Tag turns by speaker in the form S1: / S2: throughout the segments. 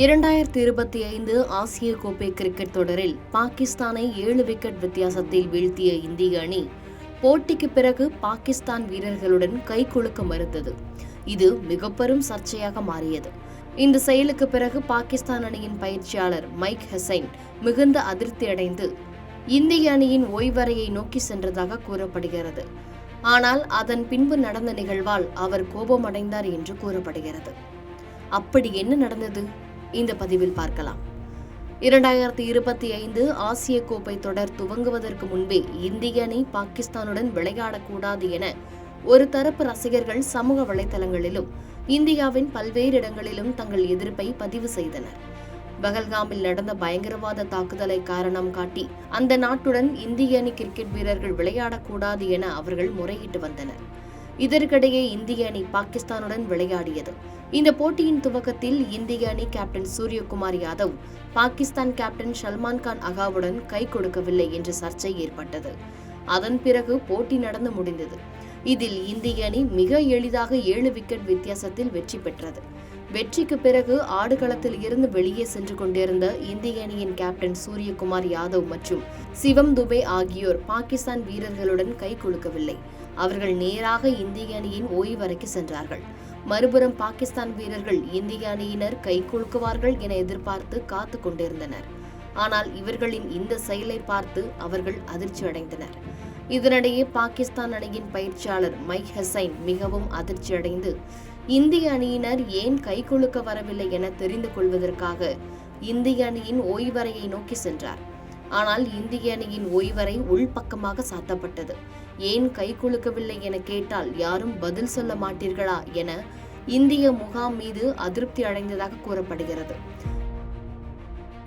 S1: இரண்டாயிரத்தி இருபத்தி ஐந்து ஆசிய கோப்பை கிரிக்கெட் தொடரில் பாகிஸ்தானை ஏழு விக்கெட் வித்தியாசத்தில் வீழ்த்திய இந்திய அணி போட்டிக்கு பிறகு பாகிஸ்தான் வீரர்களுடன் கைகுலுக்க மறுத்தது. இது மிக பெரும் சர்ச்சையாக மாறியது. இந்த செயலுக்கு பிறகு பாகிஸ்தான் அணியின் பயிற்சியாளர் மைக் ஹெசைன் மிகுந்த அதிருப்தி அடைந்து இந்திய அணியின் ஓய்வறையை நோக்கி சென்றதாக கூறப்படுகிறது. ஆனால் அதன் பின்பு நடந்த நிகழ்வால் அவர் கோபமடைந்தார் என்று கூறப்படுகிறது. அப்படி என்ன நடந்தது? இந்த பதிவில் பார்க்கலாம். இரண்டாயிரத்தி இருபத்தி ஐந்து ஆசிய கோப்பை தொடர் துவங்குவதற்கு முன்பே இந்திய அணி பாகிஸ்தானுடன் விளையாடக்கூடாது என ஒரு தரப்பு ரசிகர்கள் சமூக வலைதளங்களிலும் இந்தியாவின் பல்வேறு இடங்களிலும் தங்கள் எதிர்ப்பை பதிவு செய்தனர். பகல்காமில் நடந்த பயங்கரவாத தாக்குதலை காரணம் காட்டி அந்த நாட்டுடன் இந்திய அணி கிரிக்கெட் வீரர்கள் விளையாடக்கூடாது என அவர்கள் முறையிட்டு வந்தனர். இதற்கிடையே இந்திய அணி பாகிஸ்தானுடன் விளையாடியது. இந்த போட்டியின் துவக்கத்தில் இந்திய அணி கேப்டன் சூரியகுமார் யாதவ் பாகிஸ்தான் கேப்டன் சல்மான் கான் அகாவுடன் கை கொடுக்கவில்லை என்று சர்ச்சை ஏற்பட்டது. அதன் பிறகு போட்டி நடந்து முடிந்தது. இதில் இந்திய அணி மிக எளிதாக ஏழு விக்கெட் வித்தியாசத்தில் வெற்றி பெற்றது. வெற்றிக்கு பிறகு ஆடுகளத்தில் இருந்து வெளியே சென்று கொண்டிருந்த இந்திய அணியின் கேப்டன் சூரியகுமார் யாதவ் மற்றும் சிவம் துபே ஆகியோர் பாகிஸ்தான் வீரர்களுடன் கை குலுக்கவில்லை. அவர்கள் நேராக இந்திய அணியின் ஓய்வறைக்கு சென்றார்கள். மறுபுறம் பாகிஸ்தான் வீரர்கள் இந்திய அணியினர் கை குலுக்குவார்கள் என எதிர்பார்த்து காத்து கொண்டிருந்தனர். ஆனால் இவர்களின் இந்த செயலை பார்த்து அவர்கள் அதிர்ச்சி அடைந்தனர் இதனிடையே பாகிஸ்தான் அணியின் பயிற்சியாளர் மைக் ஹசைன் மிகவும் அதிர்ச்சியடைந்து இந்திய அணியினர் ஏன் கைகுலுக்க வரவில்லை என தெரிந்து கொள்வதற்காக இந்திய அணியின் ஓய்வறையை நோக்கி சென்றார். ஆனால் இந்திய அணியின் ஓய்வறை உள்பக்கமாக சாத்தப்பட்டது. ஏன் கைகுலுக்கவில்லை என கேட்டால் யாரும் பதில் சொல்ல மாட்டீர்களா என இந்திய முகாம் மீது அதிருப்தி அடைந்ததாக கூறப்படுகிறது.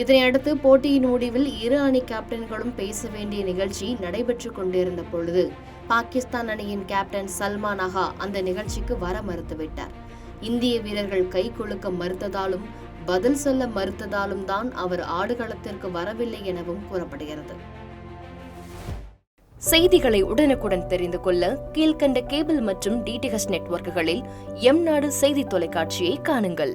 S1: இதனையடுத்து போட்டியின் முடிவில் இரு அணி கேப்டன்களும் பேச வேண்டிய நிகழ்ச்சி நடைபெற்றுக் கொண்டிருந்த பொழுது பாகிஸ்தான் அணியின் கேப்டன் சல்மான் அகா அந்த நிகழ்ச்சிக்கு வர மறுத்துவிட்டார். இந்திய வீரர்கள் கை கொழுக்க மறுத்ததாலும் பதில் சொல்ல மறுத்ததாலும் தான் அவர் ஆடுகளத்திற்கு வரவில்லை எனவும் கூறப்படுகிறது. செய்திகளை உடனுக்குடன் தெரிந்து கொள்ள கீழ்கண்ட கேபிள் மற்றும் டிடிஹெச் நெட்வொர்க்குகளில் எம் நாடு செய்தி தொலைக்காட்சியை காணுங்கள்.